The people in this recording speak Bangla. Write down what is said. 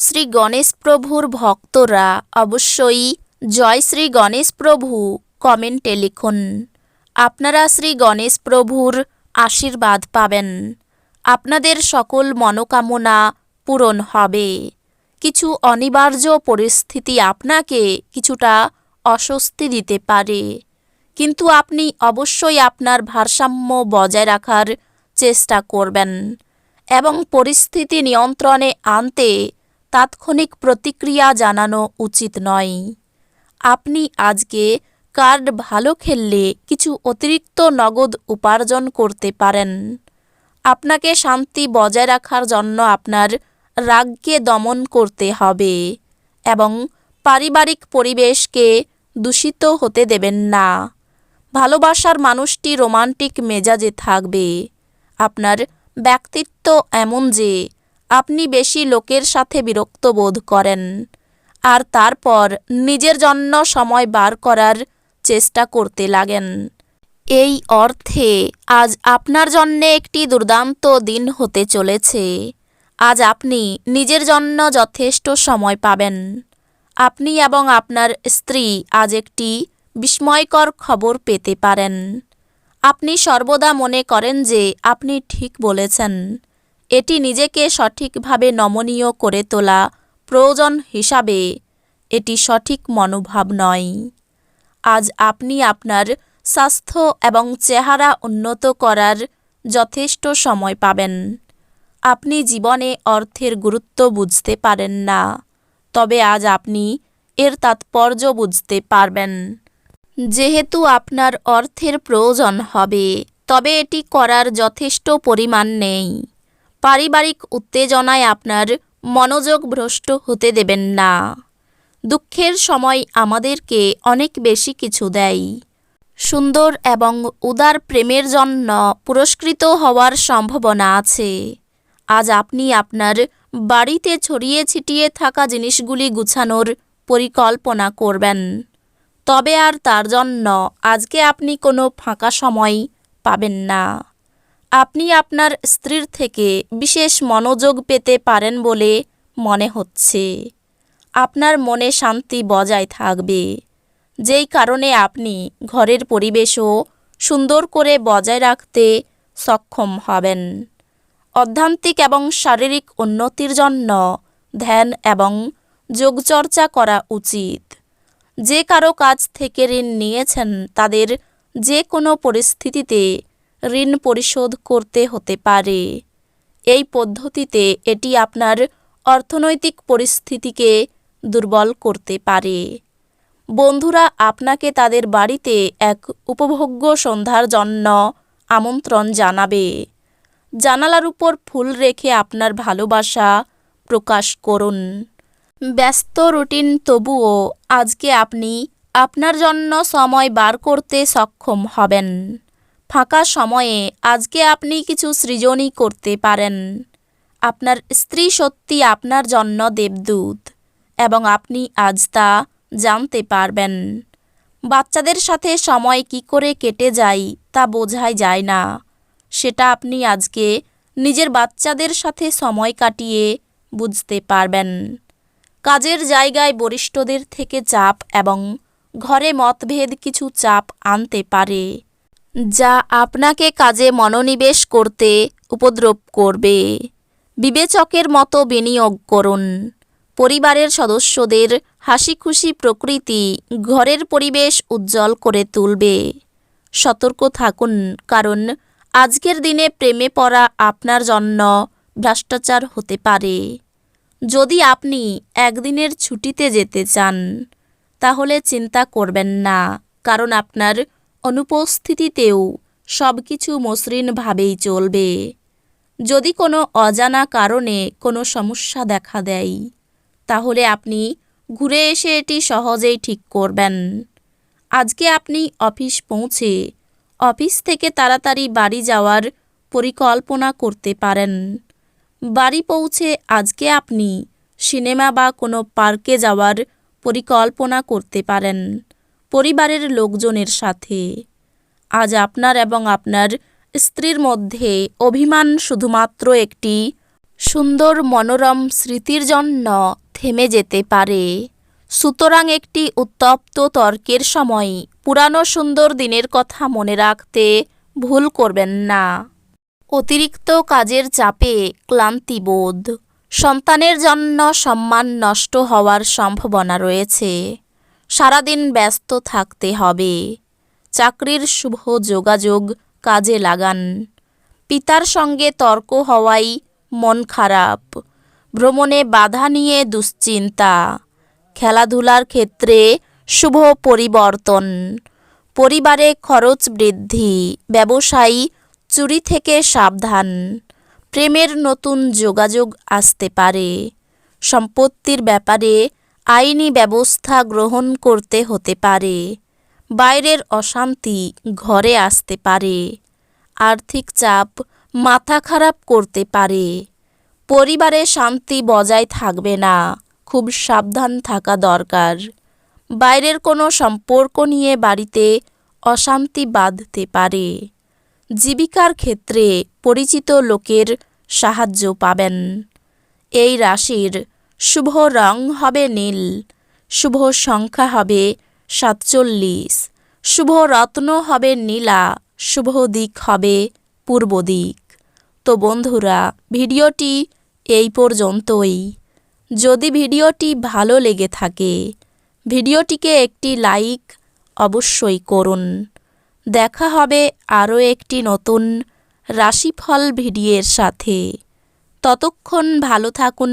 শ্রী গণেশ প্রভুর ভক্তরা অবশ্যই জয় শ্রী গণেশ প্রভু কমেন্টে লিখুন। আপনারা শ্রী গণেশ প্রভুর আশীর্বাদ পাবেন। আপনাদের সকল মনোকামনা পূরণ হবে। কিছু অনিবার্য পরিস্থিতি আপনাকে কিছুটা অস্বস্তি দিতে পারে। কিন্তু আপনি অবশ্যই আপনার ভারসাম্য বজায় রাখার চেষ্টা করবেন এবং পরিস্থিতি নিয়ন্ত্রণে আনতে তাৎক্ষণিক প্রতিক্রিয়া জানানো উচিত নয়। আপনি আজকে কার্ড ভালো খেললে কিছু অতিরিক্ত নগদ উপার্জন করতে পারেন। আপনাকে শান্তি বজায় রাখার জন্য আপনার রাগকে দমন করতে হবে এবং পারিবারিক পরিবেশকে দূষিত হতে দেবেন না। ভালোবাসার মানুষটি রোমান্টিক মেজাজে থাকবে। আপনার ব্যক্তিত্ব এমন যে আপনি বেশি লোকের সাথে বিরক্ত বোধ করেন। আর তারপর নিজের জন্য সময় বার করার চেষ্টা করতে লাগেন। এই অর্থে আজ আপনার জন্যে একটি দুর্দান্ত দিন হতে চলেছে। আজ আপনি নিজের জন্য যথেষ্ট সময় পাবেন। আপনি এবং আপনার স্ত্রী আজ একটি বিস্ময়কর খবর পেতে পারেন। আপনি সর্বদা মনে করেন যে আপনি ঠিক বলেছেন। এটি নিজেকে সঠিকভাবে নমনীয় করে তোলা প্রয়োজন হিসাবে। এটি সঠিক মনোভাব নয়। আজ আপনি আপনার স্বাস্থ্য এবং চেহারা উন্নত করার যথেষ্ট সময় পাবেন। আপনি জীবনে অর্থের গুরুত্ব বুঝতে পারেন না। তবে আজ আপনি এর তাৎপর্য বুঝতে পারবেন। যেহেতু আপনার অর্থের প্রয়োজন হবে, তবে এটি করার যথেষ্ট পরিমাণ নেই। পারিবারিক উত্তেজনায় আপনার মনোযোগ ভ্রষ্ট হতে দেবেন না। দুঃখের সময় আমাদেরকে অনেক বেশি কিছু দেয়। সুন্দর এবং উদার প্রেমের জন্য পুরস্কৃত হওয়ার সম্ভাবনা আছে। আজ আপনি আপনার বাড়িতে ছড়িয়ে ছিটিয়ে থাকা জিনিসগুলি গুছানোর পরিকল্পনা করবেন। তবে আর তার জন্য আজকে আপনি কোনো ফাঁকা সময় পাবেন না। আপনি আপনার স্ত্রীর থেকে বিশেষ মনোযোগ পেতে পারেন বলে মনে হচ্ছে। আপনার মনে শান্তি বজায় থাকবে। যেই কারণে আপনি ঘরের পরিবেশও সুন্দর করে বজায় রাখতে সক্ষম হবেন। অধ্যান্তিক এবং শারীরিক উন্নতির জন্য ধ্যান এবং যোগচর্চা করা উচিত। যে কারও কাছ থেকে ঋণ নিয়েছেন, তাদের যে কোনো পরিস্থিতিতে ঋণ পরিশোধ করতে হতে পারে। এই পদ্ধতিতে এটি আপনার অর্থনৈতিক পরিস্থিতিকে দুর্বল করতে পারে। বন্ধুরা, আপনাকে তাদের বাড়িতে এক উপভোগ্য সন্ধ্যার জন্য আমন্ত্রণ জানাবে। জানালার উপর ফুল রেখে আপনার ভালোবাসা প্রকাশ করুন। ব্যস্ত রুটিন, তবুও আজকে আপনি আপনার জন্য সময় বার করতে সক্ষম হবেন। ফাঁকা সময়ে আজকে আপনি কিছু সৃজনই করতে পারেন। আপনার স্ত্রী সত্যি আপনার জন্য দেবদূত এবং আপনি আজ তা জানতে পারবেন। বাচ্চাদের সাথে সময় কি করে কেটে যায় তা বোঝাই যায় না। সেটা আপনি আজকে নিজের বাচ্চাদের সাথে সময় কাটিয়ে বুঝতে পারবেন। কাজের জায়গায় বরিষ্ঠদের থেকে চাপ এবং ঘরে মতভেদ কিছু চাপ আনতে পারে। যা আপনাকে কাজে মনোনিবেশ করতে উপদ্রব করবে। বিবেচকের মতো বিনিয়োগ করুন। পরিবারের সদস্যদের হাসি খুশি প্রকৃতি ঘরের পরিবেশ উজ্জ্বল করে তুলবে। সতর্ক থাকুন, কারণ আজকের দিনে প্রেমে পড়া আপনার জন্য ভ্রষ্টাচার হতে পারে। যদি আপনি একদিনের ছুটিতে যেতে চান, তাহলে চিন্তা করবেন না, কারণ আপনার অনুপস্থিতিতেও সব কিছু মসৃণভাবেই চলবে। যদি কোনো অজানা কারণে কোনো সমস্যা দেখা দেয়, তাহলে আপনি ঘুরে এসে এটি সহজেই ঠিক করবেন। আজকে আপনি অফিস পৌঁছে অফিস থেকে তাড়াতাড়ি বাড়ি যাওয়ার পরিকল্পনা করতে পারেন। বাড়ি পৌঁছে আজকে আপনি সিনেমা বা কোনো পার্কে যাওয়ার পরিকল্পনা করতে পারেন। পরিবারের লোকজনের সাথে। আজ আপনার এবং আপনার স্ত্রীর মধ্যে অভিমান শুধুমাত্র একটি সুন্দর মনোরম স্মৃতির জন্য থেমে যেতে পারে। সুতরাং একটি উত্তপ্ত তর্কের সময় পুরানো সুন্দর দিনের কথা মনে রাখতে ভুল করবেন না। অতিরিক্ত কাজের চাপে ক্লান্তিবোধ। সন্তানের জন্য সম্মান নষ্ট হওয়ার সম্ভাবনা রয়েছে। সারাদিন ব্যস্ত থাকতে হবে। চাকরির শুভ যোগাযোগ কাজে লাগান। পিতার সঙ্গে তর্ক হওয়াই মন খারাপ। ভ্রমণে বাধা নিয়ে দুশ্চিন্তা। খেলাধুলার ক্ষেত্রে শুভ পরিবর্তন। পরিবারে খরচ বৃদ্ধি। ব্যবসায়ী চুরি থেকে সাবধান। প্রেমের নতুন যোগাযোগ আসতে পারে। সম্পত্তির ব্যাপারে আইনি ব্যবস্থা গ্রহণ করতে হতে পারে। বাইরের অশান্তি ঘরে আসতে পারে। আর্থিক চাপ মাথা খারাপ করতে পারে। পরিবারে শান্তি বজায় থাকবে না। খুব সাবধান থাকা দরকার। বাইরের কোনো সম্পর্ক নিয়ে বাড়িতে অশান্তি বাঁধতে পারে। জীবিকার ক্ষেত্রে পরিচিত লোকের সাহায্য পাবেন। এই রাশির শুভ রং হবে নীল, শুভ সংখ্যা হবে সাতচল্লিশ, শুভ রত্ন হবে নীলা, শুভ দিক হবে পূর্ব দিক। তো বন্ধুরা, ভিডিওটি এই পর্যন্তই। যদি ভিডিওটি ভালো লেগে থাকে, ভিডিওটিকে একটি লাইক অবশ্যই করুন। দেখা হবে আরও একটি নতুন রাশিফল ভিডিওর সাথে। ততক্ষণ ভালো থাকুন